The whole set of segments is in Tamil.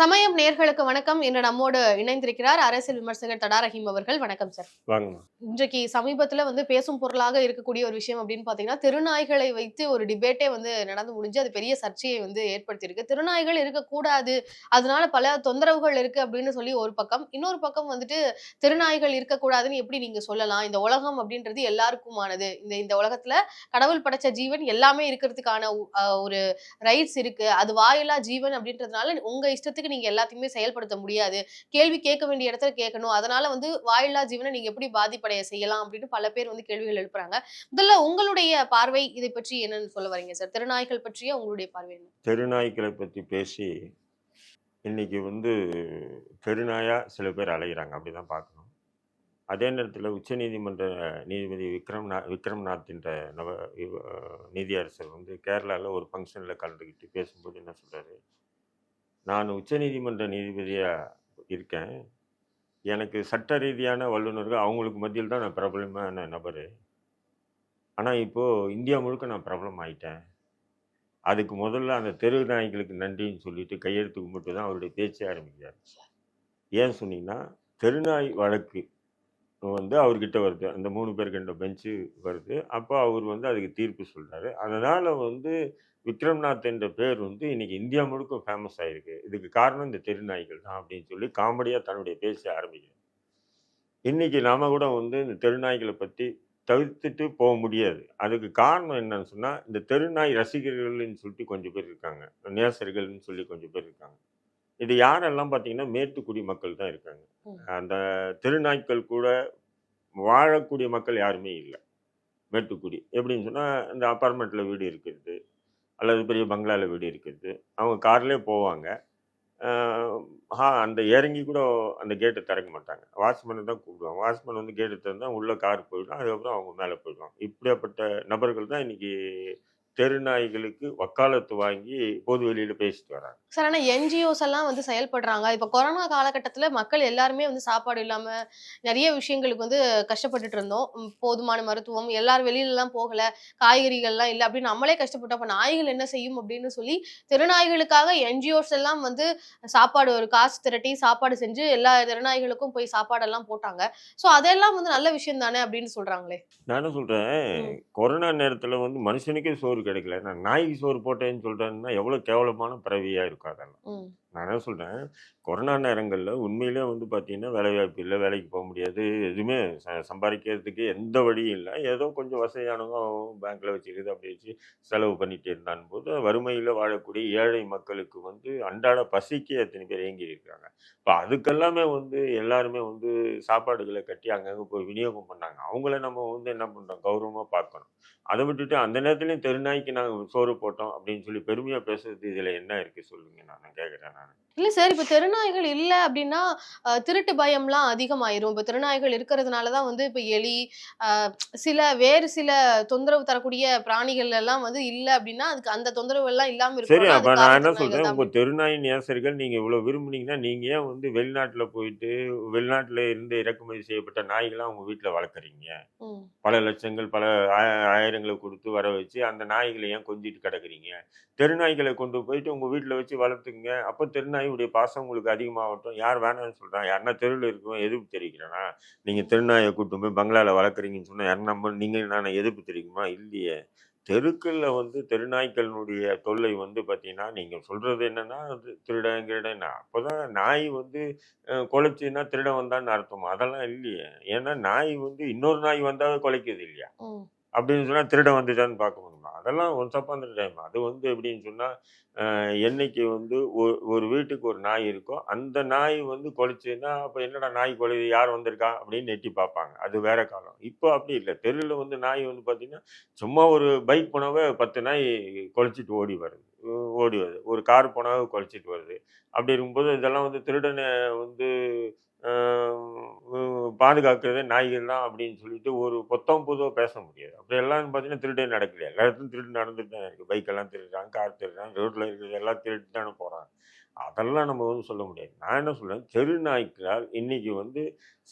சமயம் நேர்களுக்கு வணக்கம். இன்று நம்மோடு இணைந்திருக்கிறார் அரசியல் விமர்சகர் தடா ரஹீம் அவர்கள். வணக்கம் சார். இன்றைக்கு சமீபத்துல வந்து பேசும் பொருளாக இருக்கக்கூடிய ஒரு விஷயம் அப்படின்னு பாத்தீங்கன்னா திருநாய்களை வைத்து ஒரு டிபேட்டே வந்து நடந்து முடிஞ்சு அது பெரிய சர்ச்சையை வந்து ஏற்படுத்தியிருக்கு. திருநாய்கள் இருக்கக்கூடாது. அதனால பல தொந்தரவுகள் இருக்கு அப்படின்னு சொல்லி ஒரு பக்கம். இன்னொரு பக்கம் வந்துட்டு திருநாய்கள் இருக்கக்கூடாதுன்னு எப்படி நீங்க சொல்லலாம்? இந்த உலகம் அப்படின்றது எல்லாருக்குமானது. இந்த இந்த உலகத்துல கடவுள் படைச்ச ஜீவன் எல்லாமே இருக்கிறதுக்கான ஒரு ரைட்ஸ் இருக்கு. அது வாயில்லா ஜீவன் அப்படின்றதுனால உங்க இஷ்டத்துக்கு நீங்க எல்லாத்தையுமே செயல்படுத்த முடியாது. கேள்வி கேட்க வேண்டிய இடத்துல கேட்கணும். அதனால வந்து வாயில்லா ஜீவனை நீங்க எப்படி பாதிப்படைய செய்யலாம் அப்படின்னு பல பேர் வந்து கேள்விகள் எழுப்புறாங்க. முதல்ல உங்களுடைய பார்வை இதை பற்றி என்னன்னு சொல்ல வரீங்க சார் திருநாய்கள் பற்றிய? உங்களுடைய பார்வை என்ன? தெருநாய்க்களை பற்றி பேசி இன்னைக்கு வந்து தெருநாயா சில பேர் அலைகிறாங்க அப்படிதான் பார்க்கணும். அதே நேரத்தில் உச்சநீதிமன்ற நீதிபதி விக்ரம் நா விக்ரம்நாத் என்ற நவ நீதியரசர் வந்து கேரளாவில் ஒரு ஃபங்க்ஷனில் கலந்துக்கிட்டு பேசும்போது என்ன சொல்கிறாரு நான் உச்சநீதிமன்ற நீதிபதியாக இருக்கேன். எனக்கு சட்ட ரீதியான வல்லுநர்கள் அவங்களுக்கு மத்தியில் தான் நான் பிரபலமான நபர். ஆனால் இப்போது இந்தியா முழுக்க நான் பிரபலம் ஆயிட்டேன். அதுக்கு முதல்ல அந்த தெரு நாய்களுக்கு நன்றின்னு சொல்லிட்டு கையெழுத்து கும்பிட்டு தான் அவருடைய பேச்சே ஆரம்பிக்கிறார். ஏன் சொன்னீங்கன்னா தெருநாய் வழக்கு வந்து அவர்கிட்ட வருது. அந்த மூணு பேருக்கிட்ட பெஞ்சு வருது. அப்போ அவர் வந்து அதுக்கு தீர்ப்பு சொல்கிறாரு அதனால் வந்து விக்ரம்நாத் என்ற பேர் வந்து இன்னைக்கு இந்தியா முழுக்க ஃபேமஸ் ஆகிருக்கு இதுக்கு காரணம் இந்த தெருநாய்கள் தான் அப்படின்னு சொல்லி காமெடியாக தன்னுடைய பேச ஆரம்பிக்கிறார். இன்னைக்கு நாம் கூட வந்து இந்த தெருநாய்களை பற்றி தவிர்த்துட்டு போக முடியாது. அதுக்கு காரணம் என்னன்னு சொன்னால் இந்த தெருநாய் ரசிகர்கள்னு சொல்லிட்டு கொஞ்சம் பேர் இருக்காங்க. நேசர்கள்னு சொல்லி கொஞ்சம் பேர் இருக்காங்க. இது யாரெல்லாம் பார்த்தீங்கன்னா மேட்டுக்குடி மக்கள் தான் இருக்காங்க. அந்த தெருநாய்க்கள் கூட வாழக்கூடிய மக்கள் யாருமே இல்லை. மேட்டுக்குடி. எப்படின்னு சொன்னா இந்த அப்பார்ட்மெண்ட்ல வீடு இருக்கிறது அல்லது பெரிய பங்களால வீடு இருக்கிறது. அவங்க கார்லேயே போவாங்க. ஆ அந்த இறங்கி கூட அந்த கேட்டை திறக்க மாட்டாங்க. வாட்ச்மேனை தான் கூப்பிடுவாங்க. வாட்ச்மேன் வந்து கேட்டு திறந்தா உள்ள கார் போயிடும். அதுக்கப்புறம் அவங்க மேலே போயிடுவாங்க. இப்படியாப்பட்ட நபர்கள் தான் இன்னைக்கு தெருநாய்களுக்கு வக்காலத்து வாங்கி பொது வெளியில பேசிட்டு வராங்க. சார் ஆனா என்ஜிஓஸ் எல்லாம் வந்து செயல்படுறாங்க. இப்ப கொரோனா காலகட்டத்துல மக்கள் எல்லாருமே வந்து சாப்பாடு இல்லாம நிறைய விஷயங்களுக்கு வந்து கஷ்டப்பட்டுட்டு இருந்தோம். போதுமான மருத்துவம் எல்லாரும் வெளியில எல்லாம் போகல காய்கறிகள் எல்லாம் இல்ல அப்படின்னு நம்மளே கஷ்டப்பட்டோம். அப்ப நாய்கள் என்ன செய்யும் அப்படின்னு சொல்லி திருநாய்களுக்காக என்ஜிஓஸ் எல்லாம் வந்து சாப்பாடு ஒரு காசு திரட்டி சாப்பாடு செஞ்சு எல்லா திருநாய்களுக்கும் போய் சாப்பாடெல்லாம் போட்டாங்க. சோ அதெல்லாம் வந்து நல்ல விஷயம் தானே அப்படின்னு சொல்றாங்களே. நான் என்ன சொல்றேன். கொரோனா நேரத்துல வந்து மனுஷனுக்கே சோறு கிடைக்கல. நான் நாய்க்கு சோறு போட்டேன்னு சொல்றேன்னா எவ்வளவு கேவலமான பிறவியா இருக்கும் அதெல்லாம். நான் என்ன சொல்கிறேன் கொரோனா நேரங்களில் உண்மையிலே வந்து பார்த்தீங்கன்னா வேலைவாய்ப்பு இல்லை வேலைக்கு போக முடியாது எதுவுமே ச- சம்பாதிக்கிறதுக்கு எந்த வழியும் இல்லை. ஏதோ கொஞ்சம் வசதியானவங்க பேங்க்கில் வச்சுக்கிறது அப்படி வச்சு செலவு பண்ணிகிட்டே இருந்தான் போது வறுமையில் வாழக்கூடிய ஏழை மக்களுக்கு வந்து அன்றாட பசிக்கு எத்தனை பேர் இயங்கி இருக்காங்க இப்போ அதுக்கெல்லாமே வந்து எல்லாருமே வந்து சாப்பாடுகளை கட்டி அங்கங்கே போய் விநியோகம் பண்ணாங்க. அவங்கள நம்ம வந்து என்ன பண்ணுறோம் கௌரவமாக பார்க்கணும். அதை விட்டுட்டு அந்த நேரத்துலையும் தெருநாய்க்கு நாங்கள் சோறு போட்டோம் அப்படின்னு சொல்லி பெருமையாக பேசுறது இதில் என்ன இருக்குது சொல்லுங்கள் நான் கேட்குறேன் நான் இல்ல சார் இப்ப திருநாய்கள் இல்ல அப்படின்னா திருட்டு பயம்லாம் அதிகமாயிரும். இப்ப திருநாய்கள் இருக்கிறதுனாலதான் வந்து இப்ப எலி சில வேறு சில தொந்தரவு தரக்கூடிய பிராணிகள் எல்லாம் வந்து இல்ல அப்படின்னா அதுக்கு அந்த தொந்தரவு எல்லாம் இல்லாம சரி இருக்கும் அப்ப நான் என்ன சொல்றேன்? உங்க தெருநாய் நேசர்கள் நீங்க இவ்வளவு விரும்புனீங்கன்னா நீங்க ஏன் வந்து வெளிநாட்டுல போயிட்டு வெளிநாட்டுல இருந்து இறக்குமதி செய்யப்பட்ட நாய்களாம் உங்க வீட்டுல வளர்க்குறீங்க? பல லட்சங்கள் பல ஆய- ஆயிரங்களை கொடுத்து வர வச்சு அந்த நாய்களை ஏன் கொஞ்சிட்டு கிடக்குறீங்க? தெருநாய்களை கொண்டு போயிட்டு உங்க வீட்டுல வச்சு வளர்த்துங்க அப்போ திருநாயுடைய பாசம் உங்களுக்கு அதிகமாகட்டும். யார் வேணாம்னு சொல்றான் யாருன்னா தெருவில் இருக்கும் எதிர்ப்பு தெரிவிக்கிறேனா? நீங்க திருநாயை கூட்டு போய் பங்களால வளர்க்குறீங்கன்னு சொன்னா யார் நம்ம நீங்க நான் எதிர்ப்பு தெரிவிக்குமா? இல்லையே. தெருக்களில் வந்து தெருநாய்க்களினுடைய தொல்லை வந்து பார்த்தீங்கன்னா நீங்க சொல்றது என்னன்னா திருடன் திருடன் அப்போ அப்போதான் நாய் வந்து குலைச்சின்னா திருடன் வந்தான்னு அர்த்தம். அதெல்லாம் இல்லையே. ஏன்னா நாய் வந்து இன்னொரு நாய் வந்தாவே குலைக்குது இல்லையா? அப்படின்னு சொன்னால் திருடன் வந்துட்டான்னு பார்க்க முடியுமா அதெல்லாம் ஒன்ஸ் அப்பான் டைம் அது வந்து எப்படின்னு சொன்னால் என்றைக்கு என்னைக்கு வந்து ஒரு ஒரு வீட்டுக்கு ஒரு நாய் இருக்கும் அந்த நாய் வந்து கொலைச்சுன்னா அப்போ என்னடா நாய் கொலையுது யார் வந்திருக்கா? அப்படின்னு நெட்டி பார்ப்பாங்க. அது வேற காலம். இப்போ அப்படி இல்லை. தெருவில் வந்து நாய் வந்து பார்த்தீங்கன்னா சும்மா ஒரு பைக் போனாவே பத்து நாய் கொலைச்சிட்டு ஓடி வருது. ஓடி வருது. ஒரு கார் போனாவே கொலைச்சிட்டு வருது. அப்படி இருக்கும்போது இதெல்லாம் வந்து திருடனை வந்து பாதுகாக்கிறது நாய்கள் தான் அப்படின்னு சொல்லிட்டு ஒரு பொத்தம் பொதுவாக பேச முடியாது. அப்படி எல்லாம் பார்த்தீங்கன்னா திருடே நடக்கல. எல்லா இடத்துலையும் திருடு நடந்துட்டு தான் இருக்கு. பைக்கெல்லாம் திருடுறாங்க கார் திருடுறாங்க ரோட்டில் இருக்கிறது எல்லாம் திருட்டு தானே போகிறாங்க அதெல்லாம் நம்ம வந்து சொல்ல முடியாது. நான் என்ன சொல்கிறேன் தெரு நாய்க்களால் வந்து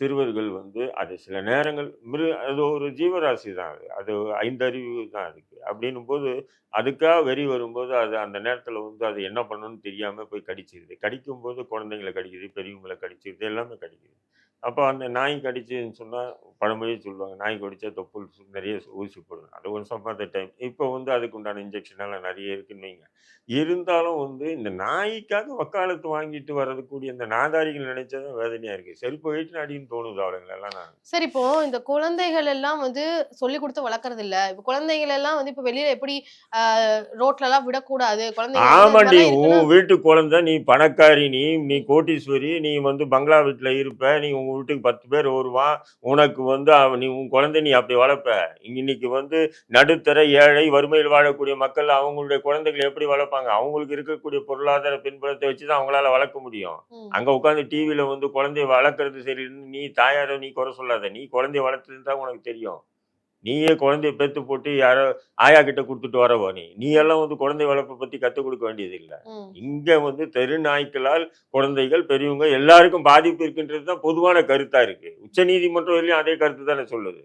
சிறுவர்கள் வந்து அது சில நேரங்கள் மிரு அது ஒரு ஜீவராசி தான் அது. அது ஐந்தறிவு தான் அதுக்கு. அப்படின்னும் போது அதுக்காக வெறி வரும்போது அது அந்த நேரத்தில் வந்து அது என்ன பண்ணணும்னு தெரியாமல் போய் கடிச்சிருது. கடிக்கும் போது குழந்தைங்களை கடிக்குது பெரியவங்களை கடிச்சிருது எல்லாமே கடிக்குது. அப்போ அந்த நாய் கடிச்சுன்னு சொன்னால் பழமொழியே சொல்லுவாங்க. நாய் கடிச்சா தொப்புள் நிறைய ஊசி போடும் அது ஒரு சம் ஆஃப் டைம் இப்போ வந்து அதுக்கு உண்டான இன்ஜெக்ஷன் எல்லாம் நிறைய இருக்குன்னு வைங்க. இருந்தாலும் வந்து இந்த நாய்க்காக வக்காலத்து வாங்கிட்டு வர்றதுக்கூடிய இந்த நாதாரிகள் நினைச்சதான் வேதனையா இருக்கு. செருப்பு வயிற்று அடின்னு தோணுது அவளுங்களெல்லாம் நான். சரி இப்போ இந்த குழந்தைகள் எல்லாம் வந்து சொல்லி கொடுத்து வளர்க்கறது இல்ல. இப்போ குழந்தைகள் எல்லாம் வந்து இப்போ வெளியில எப்படி ஆஹ், ரோட்ல எல்லாம் விடக்கூடாது. இந்த ஆமாண்டி. உன் வீட்டு குழந்தை நீ பணக்காரி நீ நீ கோட்டீஸ்வரி நீ வந்து பங்களா வீட்டுல இருப்ப நீ வீட்டுக்கு பத்து பேர் வருவான் உனக்கு வந்து நீ உன் குழந்தை நீ அப்படி வளர்ப்ப. இன்னைக்கு வந்து நடுத்தர ஏழை வறுமையில் வாழக்கூடிய மக்கள் அவங்களுடைய குழந்தைகளை எப்படி வளர்ப்பாங்க? அவங்களுக்கு இருக்கக்கூடிய பொருளாதார பின்புலத்தை வச்சுதான் அவங்களால வளர்க்க முடியும். அங்க உட்காந்து டிவியில வந்து குழந்தைய வளர்க்கறது சரின்னு நீ தாயாரை நீ குறை சொல்லாத. நீ குழந்தைய வளர்த்தது தான் உனக்கு தெரியும். நீயே குழந்தைய பெத்து போட்டு யாரோ ஆயா கிட்ட கொடுத்துட்டு வரவோ நீ. நீ எல்லாம் வந்து குழந்தை வளர்ப்பை பத்தி கத்துக் கொடுக்க வேண்டியது இல்ல. இங்க வந்து தெரு நாய்க்களால் குழந்தைகள் பெரியவங்க எல்லாருக்கும் பாதிப்பு இருக்குன்றது தான் பொதுவான கருத்தா இருக்கு. உச்ச நீதிமன்றம் வரையும் அதே கருத்து தானே சொல்லுது.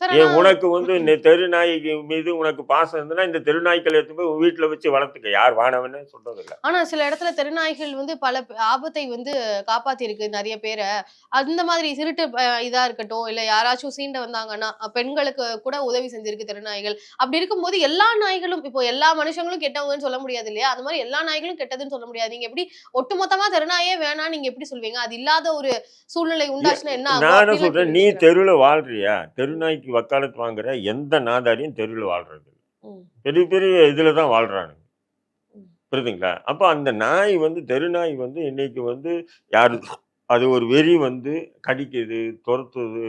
ஏன் உனக்கு வந்து இந்த தெரு நாய்க்கு மீது உனக்கு பாசம் இருந்ததுன்னா இந்த தெரு நாய்க்களை எடுத்து போய் வீட்டுல வச்சு வளர்த்துக்க. யார் வானவன்னு சொல்றது இல்ல ஆனா சில இடத்துல தெருநாய்கள் வந்து பல ஆபத்தை வந்து காப்பாத்தி இருக்கு நிறைய பேரை. அந்த மாதிரி திருட்டு அஹ், இதா இருக்கட்டும் இல்ல யாராச்சும் சீண்ட வந்தாங்கன்னா பெண்களுக்கு கூட உதவி செஞ்சிருக்கு தெருநாய்கள் அப்படி இருக்கும்போது எல்லா நாய்களும் இப்போ எல்லா மனுஷங்களும் கெட்டவங்கன்னு சொல்ல முடியாது இல்லையா? அது மாதிரி எல்லா நாய்களும் கெட்டதுன்னு சொல்ல முடியாது. நீங்க எப்படி ஒட்டுமொத்தமா தெருநாயே வேணாம் நீங்க எப்படி சொல்வீங்க? அது இல்லாத ஒரு சூழ்நிலை உண்டாச்சுன்னா என்ன ஆகும்? நான் என்ன அப்படிலாம் சொல்றேன் நீ. தெருவில் வாழ்றியா? தெரு நாய்க்கு வக்காலத்து வாங்குற எந்த நாதாரியும் தெருவில் வாழ்றது பெரிய பெரிய இதுல தான் வாழ்றானுங்க. ம். புரியுதுங்களா? அப்போ அந்த நாய் வந்து தெரு நாய் வந்து இன்னைக்கு வந்து யாரு அது ஒரு வெறி வந்து கடிக்குது துரத்துது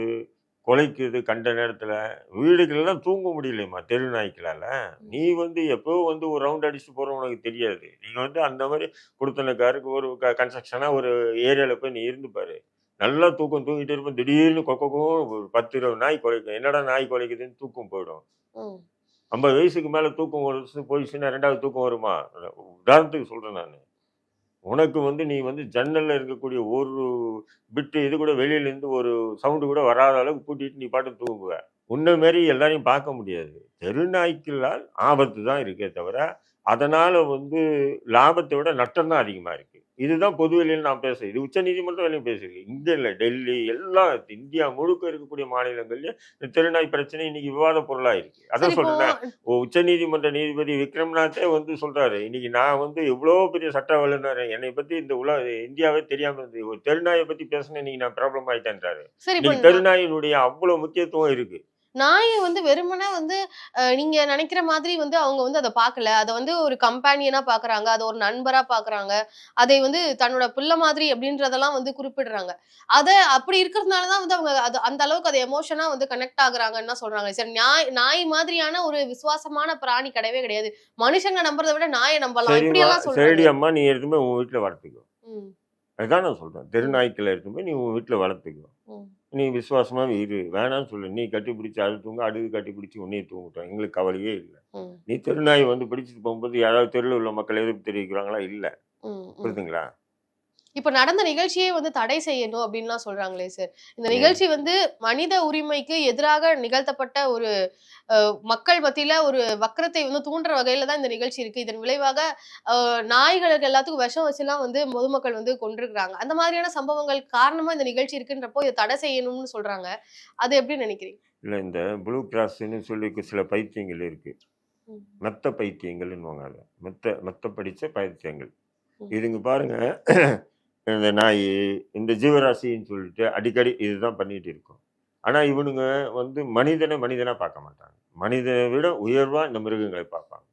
குலைக்குது கண்ட நேரத்துல. வீடுகளெல்லாம் தூங்க முடியலையம்மா தெரு நாய்க்களால நீ வந்து எப்போ வந்து ஒரு ரவுண்ட் அடிச்சுட்டு போற உனக்கு தெரியாது. நீங்க வந்து அந்த மாதிரி கொடுத்தனக்காருக்கு ஒரு கன்ஸ்ட்ரக்ஷனா ஒரு ஏரியால போய் நீ இருந்து பாரு. நல்லா தூக்கம் தூங்கிட்டு இருப்போம் திடீர்னு கொக்கோ ஒரு பத்து இருபது நாய் குலைக்கும். என்னடா நாய் குலைக்குதுன்னு தூக்கம் போயிடும். ஐம்பது வயசுக்கு மேல தூக்கம் வருஷம் போயிடுச்சுன்னா ரெண்டாவது தூக்கம் வருமா? உதாரணத்துக்கு சொல்றேன் நான். உனக்கு வந்து நீ வந்து ஜன்னல்ல இருக்கக்கூடிய ஒரு பிட்டு இது கூட வெளியில இருந்து ஒரு சவுண்டு கூட வராத அளவுக்கு கூட்டிட்டு நீ பாட்டு தூங்குவ. உன்ன மாரி எல்லாரையும் பார்க்க முடியாது. தெருநாய்க்களால் ஆபத்து தான் இருக்கே தவிர அதனால வந்து லாபத்தை விட நட்டம் தான் அதிகமா இருக்கு. இதுதான் பொது வெளியில் நான் பேசுறேன் இது உச்ச நீதிமன்றம் வெளியும் பேசியிருக்கு இங்க இல்ல டெல்லி எல்லா இந்தியா முழுக்க இருக்கக்கூடிய மாநிலங்கள்லயும் இந்த தெருநாய் பிரச்சனை இன்னைக்கு விவாத பொருளா இருக்கு அதான் சொல்றேன். உச்ச நீதிமன்ற நீதிபதி விக்ரம்நாத்தே வந்து சொல்றாரு இன்னைக்கு நான் வந்து எவ்வளோ பெரிய சட்ட வல்லுநர் என்னை பத்தி இந்த உலக இந்தியாவே தெரியாம இருந்தது ஒரு தெருநாயை பத்தி பேசினேன் இன்னைக்கு நான் ப்ராப்ளம் ஆயிட்டேன்றாரு. இன்னைக்கு தெருநாயினுடைய அவ்வளவு முக்கியத்துவம் இருக்கு. நாயை வந்து வெறுமனே வந்து நீங்க நினைக்கிற மாதிரி வந்து அவங்க வந்து அதை பார்க்கல அதை வந்து ஒரு கம்பேனியனா பாக்குறாங்க. அதை ஒரு நண்பரா பாக்குறாங்க. அதை வந்து தன்னோட பிள்ளை மாதிரி அப்படின்றதெல்லாம் வந்து குறிப்பிடுறாங்க. அதை அப்படி இருக்கிறதுனால தான் வந்து அவங்க அது அந்த அளவுக்கு அது எமோஷனா வந்து கனெக்ட் ஆகுறாங்கன்னு சொல்றாங்க. சரி நாய் நாய் மாதிரியான ஒரு விசுவாசமான பிராணி கிடையவே கிடையாது. மனுஷங்க நம்புறதை விட நாயை நம்பலாம். இப்படி எல்லாம் சொல்றாங்க. அம்மா நீ எடுத்துமே உன் வீட்டுல வளர்த்துக்கோ. அதுதான் நான் சொல்றேன். தெருநாய்க்களை எடுத்துமே நீ உன் வீட்டுல வளர்த்துக்கோ. நீ விசுவாசமாவே இரு. வேணாம்னு சொல்லு. நீ கட்டி பிடிச்சி அது தூங்க அடுக்கு கட்டி பிடிச்சி உன்னையே தூங்கட்டும். எங்களுக்கு கவலையே இல்லை. நீ தெருநாய் வந்து பிடிச்சிட்டு போகும்போது யாராவது தெருவில் உள்ள மக்கள் எதிர்ப்பு தெரிவிக்கிறாங்களா? இல்லை. புரியுதுங்களா? இப்ப நடந்த நிகழ்ச்சியே வந்து தடை செய்யணும் அப்படின்லாம் சொல்றாங்களே சார் இந்த நிகழ்ச்சி வந்து மனித உரிமைக்கு எதிராக நிகழ்த்தப்பட்ட ஒரு மக்கள் மத்தியில ஒரு வக்கரத்தை வந்து தூண்டுற வகையில தான் இந்த நிகழ்ச்சி இருக்கு. இதன் விளைவாக நாய்களுக்கு எல்லாத்துக்கும் விஷம் வச்சுலாம் வந்து பொதுமக்கள் வந்து கொண்டிருக்கிறாங்க அந்த மாதிரியான சம்பவங்கள் காரணமா இந்த நிகழ்ச்சி இருக்குன்றப்போ இதை தடை செய்யணும்னு சொல்றாங்க. அது எப்படி நினைக்கிறீங்க? இல்லை இந்த ப்ளூ கிராஸ்ன்னு சொல்லி சில பைத்தியங்கள் இருக்கு. ம். மெத்த பைத்தியங்கள்னுவாங்க அதை. மெத்த மெத்த படித்த பைத்தியங்கள். இதுங்க பாருங்க இந்த நாய் இந்த ஜீவராசின்னு சொல்லிட்டு அடிக்கடி இதுதான் பண்ணிட்டு இருக்கும். ஆனால் இவனுங்க வந்து மனிதனை மனிதனா பார்க்க மாட்டாங்க. மனிதனை விட உயர்வா இந்த மிருகங்களை பார்ப்பாங்க.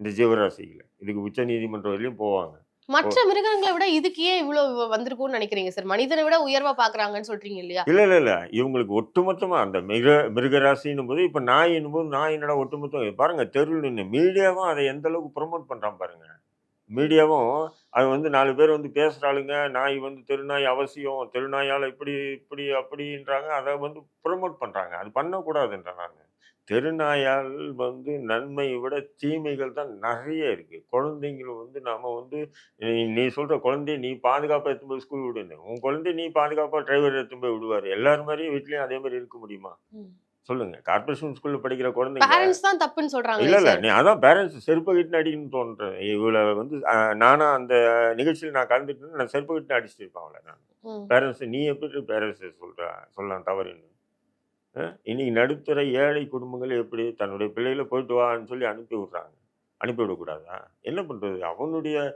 இந்த ஜீவராசிகளை இதுக்கு உச்ச நீதிமன்றம் வரையிலும் போவாங்க. மற்ற மிருகங்களை விட இதுக்கு ஏன் இவ்வளவு வந்திருக்கும்னு நினைக்கிறீங்க சார்? மனிதனை விட உயர்வா பாக்குறாங்கன்னு சொல்றீங்க இல்லையா? இல்ல இல்ல இல்ல. இவங்களுக்கு ஒட்டுமொத்தமா அந்த மிருக மிருகராசின்னும் போது இப்ப நாயின்னும் போது நாய் என்னடா ஒட்டுமொத்தம்? பாருங்க தெருவில் நின்று மீடியாவும் அதை எந்த அளவுக்கு ப்ரொமோட் பண்றான் பாருங்க. மீடியாவும் அது வந்து நாலு பேர் வந்து பேசுகிறாளுங்க நாய் வந்து தெருநாய் அவசியம் தெருநாயால் இப்படி இப்படி அப்படின்றாங்க. அதை வந்து ப்ரொமோட் பண்ணுறாங்க அது பண்ணக்கூடாதுன்ற நான் தெருநாயால் வந்து நன்மையை விட தீமைகள் தான் நிறைய இருக்குது குழந்தைங்களை வந்து நாம வந்து நீ- சொல்கிற குழந்தைய நீ பாதுகாப்பாக எடுத்து போய் ஸ்கூல் விடுன்னு. உன் குழந்தைய நீ பாதுகாப்பாக டிரைவர் எடுத்து போய் விடுவார். எல்லாரும் மாதிரியும் வீட்லேயும் அதே மாதிரி இருக்க முடியுமா? சொல்லுங்க. கார்பரேஷன் ஸ்கூல்ல படிக்கிற குழந்தைங்க பேரண்ட்ஸ் தான் தப்புன்னு சொல்றாங்க இல்ல இல்ல. நீ அதான் பேரண்ட்ஸ் செருப்பு கிட்டு அடிக்கணும்னு தோன்றேன். இவளை வந்து நானா அந்த நிகழ்ச்சியில் நான் கலந்துட்டு நான் செருப்பு கிட்டு அடிச்சுட்டு இருப்பேன் அவளை நான். பேரண்ட்ஸ் நீ எப்படி பேரண்ட்ஸ் சொல்ற சொல்லலாம் தவறுன்னு. இன்னைக்கு நடுத்தர ஏழை குடும்பங்கள் எப்படி தன்னுடைய பிள்ளைகளை போயிட்டு வான்னு சொல்லி அனுப்பி விடுறாங்க. அனுப்பி விடக்கூடாதா என்ன பண்றது? அவனுடைய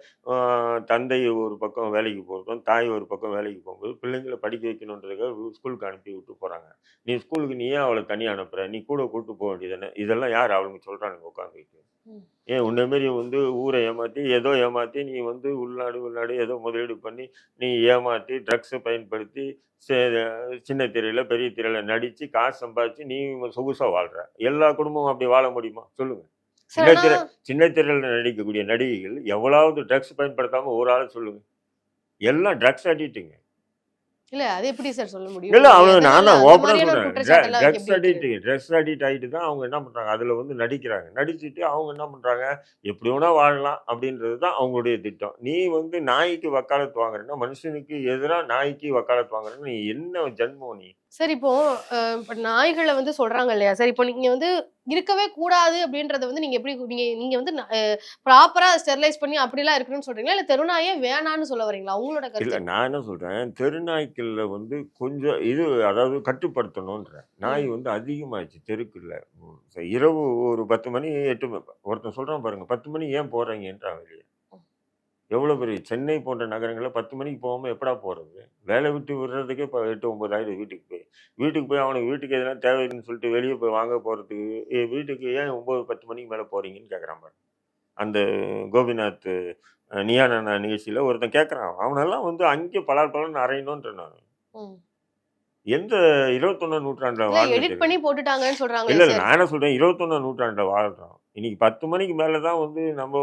தந்தை ஒரு பக்கம் வேலைக்கு போகிறதும் தாய் ஒரு பக்கம் வேலைக்கு போகும்போது பிள்ளைங்களை படிக்க வைக்கணுன்றதுக்காக ஸ்கூலுக்கு அனுப்பி விட்டு போறாங்க. நீ ஸ்கூலுக்கு நீ ஏன் அவளை தனியாக அனுப்புற. நீ கூட கூட்டு போக வேண்டியதானே இதெல்லாம் யார் அவளுங்க சொல்றாங்க உட்காந்துக்கிட்டு. ஏன்? உன்ன மாரி வந்து ஊரை ஏமாத்தி ஏதோ ஏமாத்தி நீ வந்து உள்நாடு உள்நாடு ஏதோ முதலீடு பண்ணி நீ ஏமாத்தி ட்ரக்ஸை பயன்படுத்தி சே- சின்ன திரையில பெரிய திரையில நடிச்சு காசு சம்பாதிச்சு நீ சொகுசா வாழ்ற. எல்லா குடும்பமும் அப்படி வாழ முடியுமா? சொல்லுங்க. சின்ன திரை ஆனா சின்ன திரையில நடிக்கக்கூடிய நடிகைகள் எவ்வளவு ட்ரக்ஸ் பயன்படுத்தாம ஒரு ஆள் சொல்லுங்க. எல்லாம் ட்ரக்ஸ் அடிட்டுங்க இல்ல அது எப்படி சார் சொல்ல முடியும்? இல்ல அவங்க நான் மாதிரியான சொல்றேன். Drugs addict? ட்ரக்ஸ் அடிக்ட் ஆகிட்டு தான் அவங்க என்ன பண்றாங்க? அதுல வந்து நடிக்கிறாங்க. நடிச்சுட்டு அவங்க என்ன பண்றாங்க? எப்படி வேணா வாழலாம் அப்படின்றது தான் அவங்களுடைய திட்டம். நீ வந்து நாய்க்கு வக்காலத்து வாங்குறேன்னா மனுஷனுக்கு எதிரா நாய்க்கு வக்காலத்து வாங்குறேன்னா நீ என்ன ஜென்மம் நீ? சார் இப்போ இப்ப நாய்களை வந்து சொல்றாங்க இல்லையா? சார் இப்போ நீங்க வந்து இருக்கவே கூடாது அப்படின்றத வந்து நீங்க எப்படி நீங்க நீங்க வந்து ப்ராப்பரா ஸ்டெரிலைஸ் பண்ணி அப்படிலாம் இருக்கணும்னு சொல்றீங்களா? இல்ல தெருநாயே வேணான்னு சொல்ல வரீங்களா? உங்களோட கருத்து நான் என்ன சொல்றேன்? தெருநாய்க்கள்ல வந்து கொஞ்சம் இது அதாவது கட்டுப்படுத்தணுன்ற நாய் வந்து அதிகமாயிடுச்சு தெருக்குள்ள. இரவு ஒரு பத்து மணி எட்டு ஒருத்தன் சொல்றான் பாருங்க பத்து மணி ஏன் போறீங்கன்றான் வெளியே. எவ்வளவு பெரிய சென்னை போன்ற நகரங்களில் பத்து மணிக்கு போகாம எப்படா போறது? வேலை விட்டு விடுறதுக்கே இப்போ எட்டு ஒன்பது ஆயிடுது வீட்டுக்கு போய். வீட்டுக்கு போய் அவனுக்கு வீட்டுக்கு எதனா தேவைன்னு சொல்லிட்டு வெளியே போய் வாங்க போறதுக்கு ஏ, வீட்டுக்கு ஏன் ஒன்பது பத்து மணிக்கு மேல போறீங்கன்னு கேக்குறான் பாரு. அந்த கோபிநாத் நியானா நிகழ்ச்சியில ஒருத்தன் கேட்கறான் அவனெல்லாம் வந்து அங்கே பலார் பலன் நான் ம். எந்த இருபத்தொன்னாம் நூற்றாண்டுல வாழ்ந்துட்டு எடிட் பண்ணி போட்டுட்டாங்கன்னு சொல்றாங்க இல்ல நான் என்ன சொல்றேன் இருபத்தொன்னாம் நூற்றாண்டுல வாழ்றோம் இன்னைக்கு பத்து மணிக்கு மேல தான் வந்து நம்ம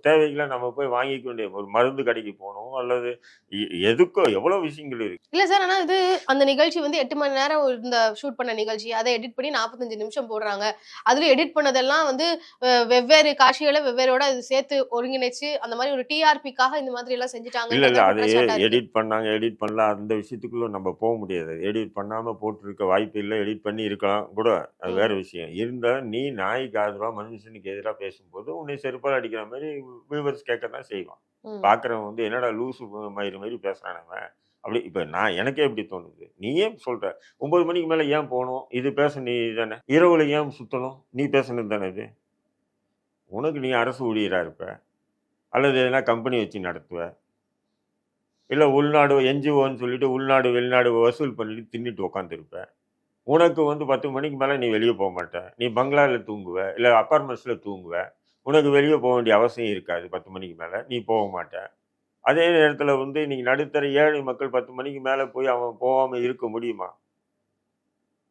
தேவைகளை நம்ம போய் வாங்கிக்க வேண்டிய ஒரு மருந்து கடைக்கு போகணும். அல்லது எதுக்கோ எவ்வளவு விஷயங்கள் இருக்கு. இல்ல சார் ஆனா இது அந்த நிகழ்ச்சி வந்து எட்டு மணி நேரம் இந்த ஷூட் பண்ண நிகழ்ச்சி. அதை எடிட் பண்ணி நாற்பத்தஞ்சு நிமிஷம் போடுறாங்க. அதுல எடிட் பண்ணதெல்லாம் வந்து வெவ்வேறு காட்சிகளை வெவ்வேறோட இது சேர்த்து ஒருங்கிணைச்சு அந்த மாதிரி ஒரு டிஆர்பிக்காக இந்த மாதிரி எல்லாம் செஞ்சுட்டாங்க. இல்ல இல்ல. அது எடிட் பண்ணாங்க எடிட் பண்ணல. அந்த விஷயத்துக்குள்ள நம்ம போக முடியாது. எடிட் பண்ணாம போட்டிருக்க வாய்ப்பு இல்லை. எடிட் பண்ணி இருக்கலாம் கூட. அது. வேற விஷயம். இருந்தா நீ நாய்க்கு ஆதரவா மனுஷனுக்கு எதிராக பேசும்போது உன்னை செருப்பால் அடிக்கிற மாதிரி வியூவர்ஸ் கேட்க தான் செய்வான் பார்க்குறவன் வந்து என்னடா லூசு மாதிரி பேசுறான் அவன்? அப்படி இப்போ நான் எனக்கே எப்படி தோணுது. நீ ஏன் சொல்ற? ஒன்பது மணிக்கு மேலே ஏன் போகணும்? இது பேச நீ தானே. இரவுல ஏன் சுத்தணும்? நீ பேசணும் தானே இது. உனக்கு நீ அரசு ஊழியரா இருப்ப? அல்லது எதனா கம்பெனி வச்சு நடத்துவ? இல்லை உள்நாடு என்ஜிஓன்னு சொல்லிட்டு உள்நாடு வெளிநாடு வசூல் பண்ணிட்டு தின்னுட்டு உட்காந்துருப்ப உனக்கு வந்து பத்து மணிக்கு மேலே நீ வெளியே போக மாட்டேன் நீ பங்களாவில் தூங்குவ இல்லை அப்பார்ட்மெண்ட்ஸில் தூங்குவ. உனக்கு வெளியே போக வேண்டிய அவசியம் இருக்காது பத்து மணிக்கு மேலே. நீ போக மாட்டேன் அதே நேரத்தில் வந்து இன்னைக்கு நடுத்தர ஏழை மக்கள் பத்து மணிக்கு மேலே போய் அவன் போகாமல் இருக்க முடியுமா?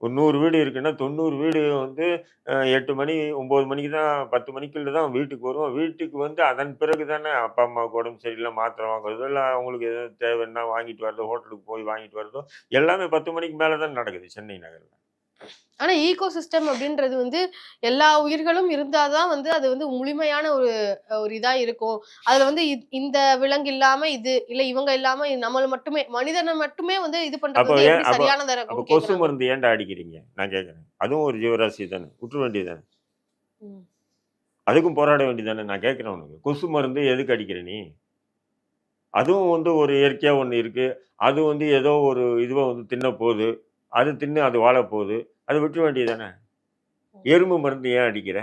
ஒரு நூறு வீடு இருக்குன்னா தொண்ணூறு வீடு வந்து எட்டு மணி ஒம்பது மணிக்கு தான் பத்து மணிக்குள்ள தான் வீட்டுக்கு வருவோம். வீட்டுக்கு வந்து அதன் பிறகு தானே அப்பா அம்மாவுக்கு உடம்பு சரியில்லை மாத்திரை வாங்குறதோ இல்லை அவங்களுக்கு எதாவது தேவைன்னா வாங்கிட்டு வரதோ ஹோட்டலுக்கு போய் வாங்கிட்டு வரதோ எல்லாமே பத்து மணிக்கு மேலே தான் நடக்குது சென்னை நகரில். ஆனா ஈகோ சிஸ்டம் அப்படின்றது வந்து எல்லா உயிர்களும் இருந்தாதான் வந்து அது வந்து முழுமையான ஒரு ஒரு இதா இருக்கும். அதுல வந்து இந்த விலங்கு இல்லாம இது இல்ல இவங்க இல்லாம இது நம்மள மட்டுமே மனிதனை மட்டுமே வந்து இது பண்றது அப்போ வந்து ஏன் எப்படி அப்போ சரியானதா அப்போ இருக்கும்னு கொசு. மருந்து ஏன்டா அடிக்கிறீங்க? நான் கேட்குறேன் அதுவும் ஒரு ஜீவராசி தானே விட்டுற வேண்டியதானே ம். அதுக்கும் போராட வேண்டியதானே நான் கேட்குறேன் உனக்கு. கொசு மருந்து எதுக்கு அடிக்கிற நீ? அதுவும் வந்து ஒரு இயற்கையாக ஒன்று இருக்கு. அது வந்து ஏதோ ஒரு இதுவை வந்து தின்ன போகுது. அது தின்னு அது வாழ போகுது. அது விட்டுற வேண்டியதானே எறும்பு மருந்து ஏன் அடிக்கிற?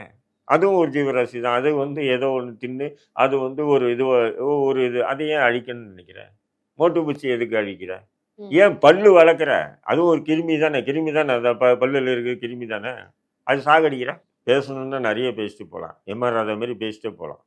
அதுவும் ஒரு ஜீவராசி தான். அது வந்து ஏதோ ஒன்று தின்னு அது வந்து ஒரு இது ஒரு இது அதை ஏன் அழிக்கணும்னு நினைக்கிற? மோட்டு பூச்சி எதுக்கு அழிக்கிற. ஏன் பல்லு வளர்க்குற? அதுவும் ஒரு கிருமி தானே கிருமி தானே அந்த ப பல்லில் இருக்க கிருமி தானே? அது சாகடிக்கிற? பேசணும்னா நிறைய பேசிட்டு போகலாம் எம்ஆர் ராதா மாதிரி பேசிட்டே போகலாம்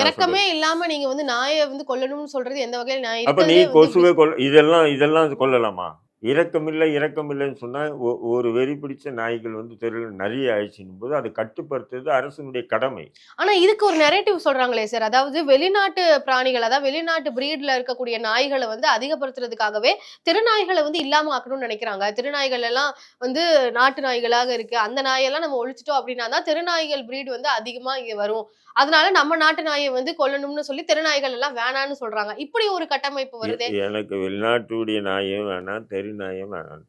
இறக்கமே இல்லாம நீங்க வந்து நாயை வந்து கொல்லணும்னு சொல்றது எந்த வகையில நான் அப்ப நீ கொசுவை இப்படி- கொல் இதெல்லாம் இதெல்லாம் கொல்லலாமா? இரக்கமில்லை இரக்கமில்லைன்னு சொன்னா ஒ- ஒரு வெறி பிடிச்ச நாய்கள் வந்து தெருவில் நிறைய ஆயிடுச்சுன்னும் போது அதை கட்டுப்படுத்துறது அரசனுடைய கடமை. ஆனா இதுக்கு ஒரு நெரேட்டிவ் சொல்றாங்களே சார் அதாவது வெளிநாட்டு பிராணிகள் அதாவது வெளிநாட்டு பிரீட்ல இருக்கக்கூடிய நாய்களை வந்து அதிகப்படுத்துறதுக்காகவே திருநாய்களை வந்து இல்லாம ஆக்கணும்னு நினைக்கிறாங்க. திருநாய்கள் எல்லாம் வந்து நாட்டு நாய்களாக இருக்கு. அந்த நாயெல்லாம் நம்ம ஒழிச்சிட்டோம் அப்படின்னா தான் திருநாய்கள் பிரீடு வந்து அதிகமா இங்க வரும். அதனால நம்ம நாட்டு நாயை வந்து கொல்லணும்னு சொல்லி திருநாய்கள் எல்லாம் வேணான்னு சொல்றாங்க. இப்படி ஒரு கட்டமைப்பு வருதே. எனக்கு வெளிநாட்டுடைய நாயும் வேணாம் தெரு நாயும் வேணாம்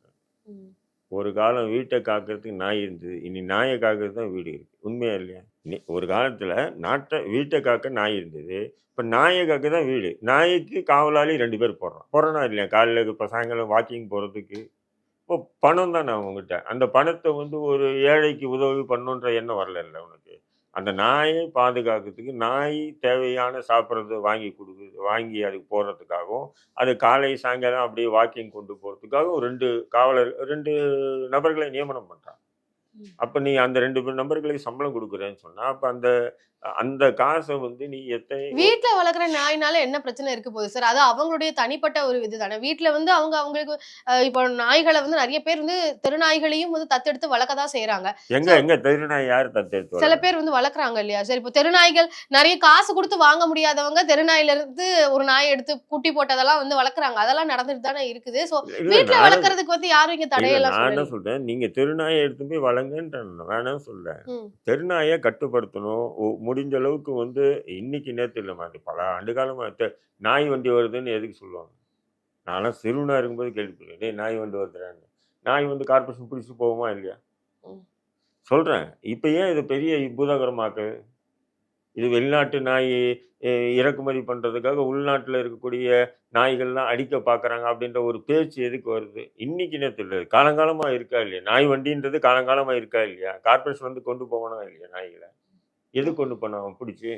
ம். ஒரு காலம் வீட்டை காக்கிறதுக்கு நாய் இருந்தது. இனி நாயை காக்கிறது தான் வீடு இருக்கு. உண்மையா இல்லையா? ஒரு காலத்துல நாட்டை வீட்டை காக்க நாய் இருந்தது. இப்ப நாயை காக்க தான் வீடு. நாய்க்கு காவலாளி ரெண்டு பேர் போடுறோம் போறோனா இல்லையா? காலையில் இப்போ சாயங்காலம் வாக்கிங் போறதுக்கு. இப்போ பணம் தானே அவங்ககிட்ட. அந்த பணத்தை வந்து ஒரு ஏழைக்கு உதவி பண்ணுன்ற எண்ணம் வரல இல்லை உனக்கு? அந்த நாயை பாதுகாக்கிறதுக்கு நாய் தேவையான சாப்பிட்றது வாங்கி கொடுக்குறது வாங்கி அதுக்கு போடுறதுக்காகவும் அது காலை சாயங்காலம் அப்படியே வாக்கிங் கொண்டு போகிறதுக்காகவும் ரெண்டு காவலர் ரெண்டு நபர்களை நியமனம் பண்ணுறாங்க அப்போ நீ அந்த ரெண்டு பேர் நபர்களுக்கு சம்பளம் கொடுக்குறேன்னு சொன்னால் அப்போ அந்த அந்த காசை வந்து நீ எத்தனை வீட்ல வளர்க்குற நாய்னால என்ன பிரச்சனை இருக்க போகுது? சார் அது அவங்களுடைய தனிப்பட்ட ஒரு இது தானே. வீட்ல வந்து அவங்க அவங்களுக்கு இப்போ நாய்களை வந்து நிறைய பேர் வந்து தெருநாய்களையும் வந்து தத்தெடுத்து வளர்க்க தான் செய்யறாங்க எங்க எங்க தெருநாய் யார் தத்தெடுத்து சில? பேர் வந்து வளர்க்குறாங்க இல்லையா? சரி இப்போ தெருநாய்கள் நிறைய காசு கொடுத்து வாங்க முடியாதவங்க தெருநாயில இருந்து ஒரு நாயை எடுத்து குட்டி போட்டதெல்லாம் வந்து வளர்க்குறாங்க. அதெல்லாம் நடந்துட்டு தானே இருக்குது. சோ நானும் வளர்க்கறதுக்கு வந்து யாரும் இங்க தடையெல்லாம் நான் என்ன சொல்லல. சொல்றேன்? நீங்க தெருநாயை எடுத்து போய் வளங்கன்றேன் வேணாம் சொல்ல. தெருநாயை கட்டுப்படுத்தணும். முடிஞ்ச அளவுக்கு வந்து இன்னைக்கு நேரத்தில் இல்லை மாதிரி பல ஆண்டு காலமா தெ- நாய் வண்டி வருதுன்னு எதுக்கு சொல்லுவாங்க? நான்லாம் சிறுவனா இருக்கும்போது கேள்விப்படுறேன் டேய் நாய் வண்டி வருதுறான்னு நாய் வந்து கார்பரேஷன் பிடிச்சிட்டு போகுமா இல்லையா? ம். சொல்றேன். இப்போ ஏன் இது பெரிய பூதாகரமாக்கு இது வெளிநாட்டு நாய் இறக்குமதி பண்ணுறதுக்காக உள்நாட்டில் இருக்கக்கூடிய நாய்கள்லாம் அடிக்க பார்க்குறாங்க அப்படின்ற ஒரு பேச்சு எதுக்கு வருது? இன்னைக்கு நேரத்தில் இல்லை. காலங்காலமாக இருக்கா இல்லையா? நாய் வண்டின்றது காலங்காலமாக இருக்கா இல்லையா? கார்பரேஷன் வந்து கொண்டு போகணும் இல்லையா நாய்களை? எது கொண்டு போனான் பிடிச்சி?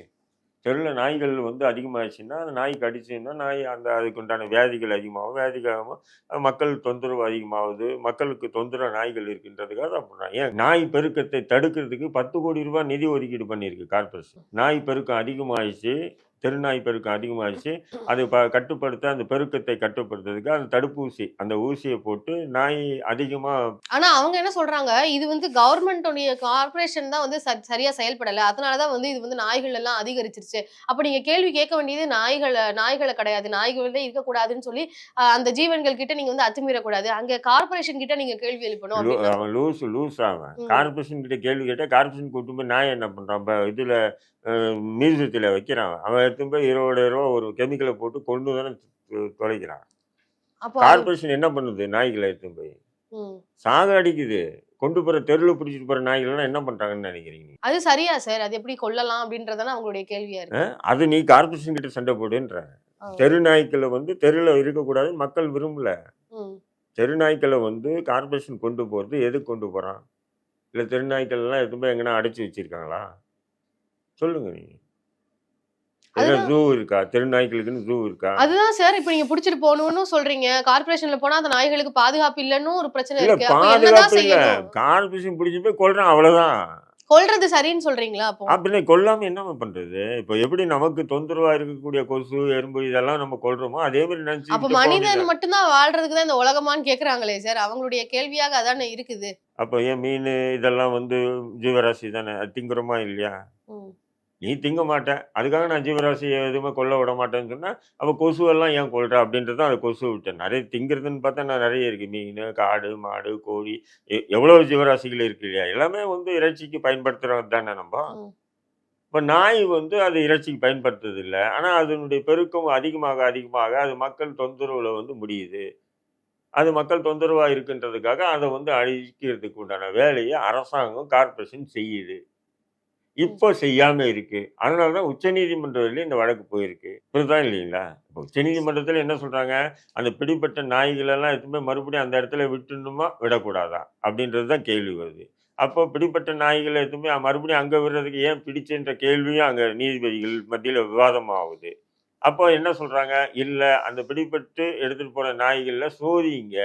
தெருவில் நாய்கள் வந்து அதிகமாகிடுச்சுன்னா அந்த நாய் கடிச்சுன்னா நாய் அந்த அதுக்குண்டான வியாதிகள் அதிகமாகும். வியாதிக்காகவும் மக்கள் தொந்தரவு அதிகமாகுது. மக்களுக்கு தொந்தரவு நாய்கள் இருக்கின்றதுக்காக தான் பண்ணுறாங்க ஏன்? நாய் பெருக்கத்தை தடுக்கிறதுக்கு பத்து கோடி ரூபாய் நிதி ஒதுக்கீடு பண்ணியிருக்கு கார்பரேஷன் நாய் பெருக்கம் அதிகமாகிடுச்சு தெருநாய் பெருக்கம் அதிகமாகிடுச்சு அதை ப கட்டுப்படுத்த அந்த பெருக்கத்தை கட்டுப்படுத்துறதுக்கு அந்த தடுப்பூசி அந்த ஊசியை போட்டு நாய் அதிகமாக ஆனா அவங்க என்ன சொல்றாங்க? இது வந்து கவர்மெண்டோடைய கார்பரேஷன் தான் வந்து ச- சரியா செயல்படல. அதனாலதான் வந்து இது வந்து நாய்கள் எல்லாம் அதிகரிச்சிருச்சு. அப்ப நீங்க கேள்வி கேட்க வேண்டியது நாய்களை நாய்களை கிடையாது. நாய்களே இருக்கக்கூடாதுன்னு சொல்லி அந்த ஜீவன்கள் கிட்ட நீங்க வந்து அத்துமீறக்கூடாது. அங்க கார்பரேஷன் கிட்ட நீங்க கேள்வி எழுப்பணும் அவன் லூஸ் லூஸ் அவன். ம். கார்பரேஷன் கிட்ட கேள்வி கேட்டா கார்பரேஷன் கூட்டு போய் நாய் என்ன பண்றான்? இப்ப இதுல மியூசியத்தில் வைக்கிறான் அவன் எடுத்து போய் இருபது ரூபா ஒரு கெமிக்கலை போட்டு கொண்டு தானே தொலைக்கிறான் கார்பரேஷன் என்ன பண்ணுது? நாய்களை எடுத்து போய். சாக அடிக்குது. கொண்டு போற தெருவில் பிடிச்சிட்டு போற நாய்கள்லாம் என்ன பண்றாங்கன்னு நினைக்கிறீங்க? அது சரியா சார். அது எப்படி கொல்லலாம் அப்படின்றதானே அவங்களுடைய கேள்வியா இருக்கு. அது நீ கார்பரேஷன் கிட்ட சண்டை போடுன்ற. தெரு நாய்க்களை வந்து தெருவில் இருக்கக்கூடாது மக்கள் விரும்பல. ம். தெருநாய்க்களை வந்து கார்பரேஷன் கொண்டு போகிறது எதுக்கு கொண்டு போகிறான் இல்லை தெருநாய்க்கள் எல்லாம் எதுவும் எங்கன்னா அடைச்சி வச்சிருக்காங்களா? சொல்லுங்க நீங்க. ஜூ இருக்கா? தெருநாய்க்களுக்குன்னு ஜூ இருக்கா? அதுதான் சார் இப்ப நீங்க புடிச்சிட்டு போகணும்னு சொல்றீங்க. கார்பரேஷன்ல போனா அந்த நாய்களுக்கு பாதுகாப்பு இல்லன்னு ஒரு பிரச்சனை இருக்கு. அப்ப பாதுகாப்பு இல்ல. கார்பரேஷன் பிடிச்சி போய் கொள்றான் அவ்வளவுதான். கொல்றது சரின்னு சொல்றீங்களா அப்போ? அப்படின்னு கொல்லாம என்ன பண்றது? இப்போ எப்படி நமக்கு தொந்தரவா இருக்கக்கூடிய கொசு எறும்பு இதெல்லாம் நம்ம கொல்றோமோ அதே மாதிரி அப்ப நினைச்சு மனிதன் மட்டும்தான் வாழ்றதுக்கு தான் இந்த உலகமான்னு கேக்குறாங்களே சார். அவங்களுடைய கேள்வியாக அதானே இருக்குது. அப்போ ஏன் மீன் இதெல்லாம் வந்து ஜீவராசி தானே? திங்குறோமா இல்லையா. நீ திங்க மாட்ட. அதுக்காக நான் ஜீவராசியை எதுவுமே கொல்ல விட மாட்டேன்னு சொன்னா அப்போ கொசுவெல்லாம் ஏன் கொல்ற? அப்படின்றது தான் அந்த கொசு விட்டேன் நிறைய திங்கிறதுன்னு பார்த்தா நான் நிறைய இருக்கு. மீன் காடு மாடு கோழி எ- எவ்வளவு ஜீவராசிகள் இருக்கு இல்லையா? எல்லாமே வந்து இறைச்சிக்கு பயன்படுத்துறது தானே நம்ம. இப்போ நாய் வந்து அது இறைச்சிக்கு பயன்படுத்துறது இல்லை ஆனால் அதனுடைய பெருக்கம் அதிகமாக அதிகமாக அது மக்கள் தொந்தரவுல வந்து முடியுது. அது மக்கள் தொந்தரவாக இருக்குன்றதுக்காக அதை வந்து அழிக்கிறதுக்கு உண்டான வேலையை அரசாங்கம் கார்ப்பரேஷன் செய்யுது. இப்போ செய்யாம இருக்கு. அதனால தான் உச்சநீதிமன்றத்தில் இந்த வழக்கு போயிருக்கு. புரியுதா இல்லைங்களா? இப்போ உச்சநீதிமன்றத்தில் என்ன சொல்றாங்க? அந்த பிடிப்பட்ட நாய்கள் எல்லாம் எதுவுமே மறுபடியும் அந்த இடத்துல விட்டுணுமா விடக்கூடாதா? அப்படின்றது தான் கேள்வி வருது. அப்போ பிடிப்பட்ட நாய்களை எதுவுமே மறுபடியும் அங்கே விடுறதுக்கு ஏன் பிடிச்சுன்ற கேள்வியும் அங்கே நீதிபதிகள் மத்தியில் விவாதம் ஆகுது அப்போ என்ன சொல்றாங்க? இல்லை அந்த பிடிப்பட்டு எடுத்துட்டு போன நாய்களில் சோதிங்க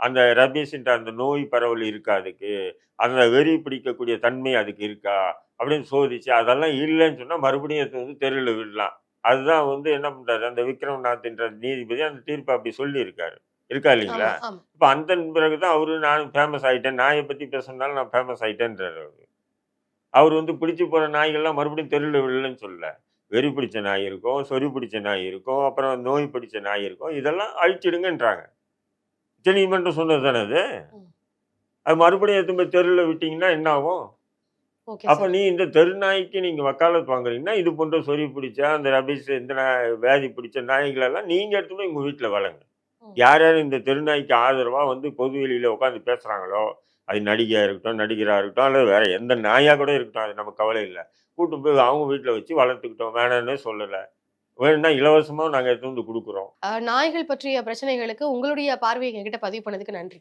அந்த ரபீஸ்ன்ற அந்த நோய் பரவல் இருக்கா அதுக்கு அந்த வெறி பிடிக்கக்கூடிய தன்மை அதுக்கு இருக்கா? அப்படின்னு சோதிச்சு. அதெல்லாம் இல்லைன்னு சொன்னா மறுபடியும் எடுத்து வந்து தெருவில் விடலாம். அதுதான் வந்து என்ன பண்றாரு? அந்த விக்ரம்நாத்ன்ற நீதிபதி அந்த தீர்ப்பை அப்படி சொல்லியிருக்காரு. இருக்கா இல்லைங்களா? இப்போ அந்த பிறகுதான் அவரு நான் ஃபேமஸ் ஆயிட்டேன். நாயை பத்தி பேசுறதுனால நான் ஃபேமஸ் ஆயிட்டேன்றாரு அவரு. அவர் வந்து பிடிச்சு போற நாய்கள்லாம் மறுபடியும் தெருவில் விடலன்னு சொல்லல. வெறி பிடிச்ச நாய் இருக்கும் சொறி பிடிச்ச நாய் இருக்கும் அப்புறம் நோய் பிடிச்ச நாய் இருக்கும். இதெல்லாம் அழிச்சிடுங்கன்றாங்க. உச்சநீதிமன்றம் சொன்னது தானே அது. அது மறுபடியும் எடுத்து போய் தெருவில் விட்டீங்கன்னா என்ன ஆகும்? அப்ப நீ இந்த தெரு நாய்க்கு நீங்க வக்காலத்து வாங்குறீங்கன்னா இது போன்ற சொறி பிடிச்ச அந்த ரபிஸ் இந்த வியாதி பிடிச்ச நாய்கள் எல்லாம் நீங்க எடுத்து போய் உங்க வீட்டுல வளங்க. யார் யார் இந்த தெருநாய்க்கு ஆதரவா வந்து பொது வெளியில உட்காந்து பேசுறாங்களோ அது நடிகையா இருக்கட்டும் நடிகரா இருக்கட்டும் அல்லது வேற எந்த நாயா கூட இருக்கட்டும் அது நமக்கு கவலை இல்லை. கூட்டு போய் அவங்க வீட்டுல வச்சு வளர்த்துக்கிட்டோம் வேணாம்னு சொல்லல. வேணும்னா இலவசமா நாங்க எடுத்து வந்து கொடுக்குறோம். நாய்கள் பற்றிய பிரச்சனைகளுக்கு உங்களுடைய பார்வையை என்கிட்ட பதிவு பண்ணதுக்கு நன்றி.